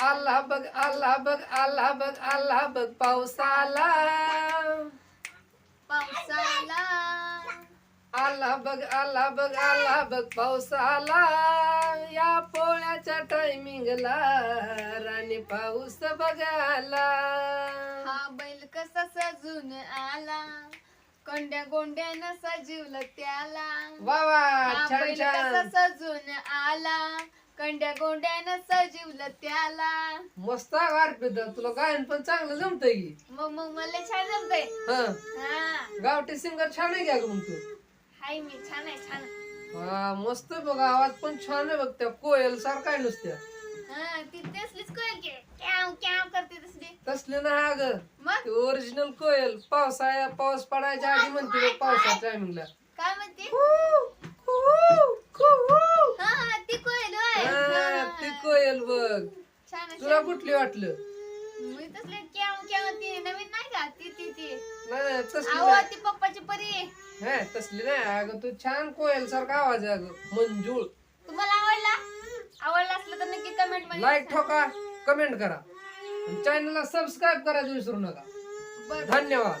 आला बघ आला बघ आला बघ आला बघ पाऊस आला पावसाला. आला बघ आला बघ आला बघ पाऊस आला या पोळ्याच्या टायमिंगला राणी पाऊस बघायला. हा बैल कसा सजून आला. कोंड्या गोंड्यानं सजीवलं त्याला. वा वा हा छान बैल कसा छान. सजून आला. कंड्या गोंड्यानं सजीवलं त्याला. मस्त अर्पित तुला गायन पण चांगलं जमतंय की. मग मग मला छान जमतंय. हं. हा. गावठी सिंगर छान आहे का ग मग तू? हाय मी छान आहे छान आहे. हा मस्त आहे बघ आवाज पण छान आहे बघ त्या कोयल सारखा आहे नुसत्या. हा ती तसलीच कोयल की. क्याव क्याव करते तसली. तसले ना मग? ओरिजिनल कोयल पावसाळ्या पाऊस पडायच्या आधी म्हणते बघ पावसाच्या टायमिंगला काय म्हणते हा, हा हा ती कोयल होय. हा, हा, कोयल बघ. तुला. कुठली वाटलं? मी तसले ती नवीन नाही का? ती ती ती. नाही तसली ती पप्पाची परी. हा तसली नाही. अगं तू छान कोयल सारखा आवाज आहे अगं. मंजूळ. तुम्हाला आवडला? आवडला असलं तर नक्की कमेंटमध्ये लाईक ठोका कमेंट करा. चॅनलला सबस्क्राईब करायचं विसरू नका. बरं. धन्यवाद.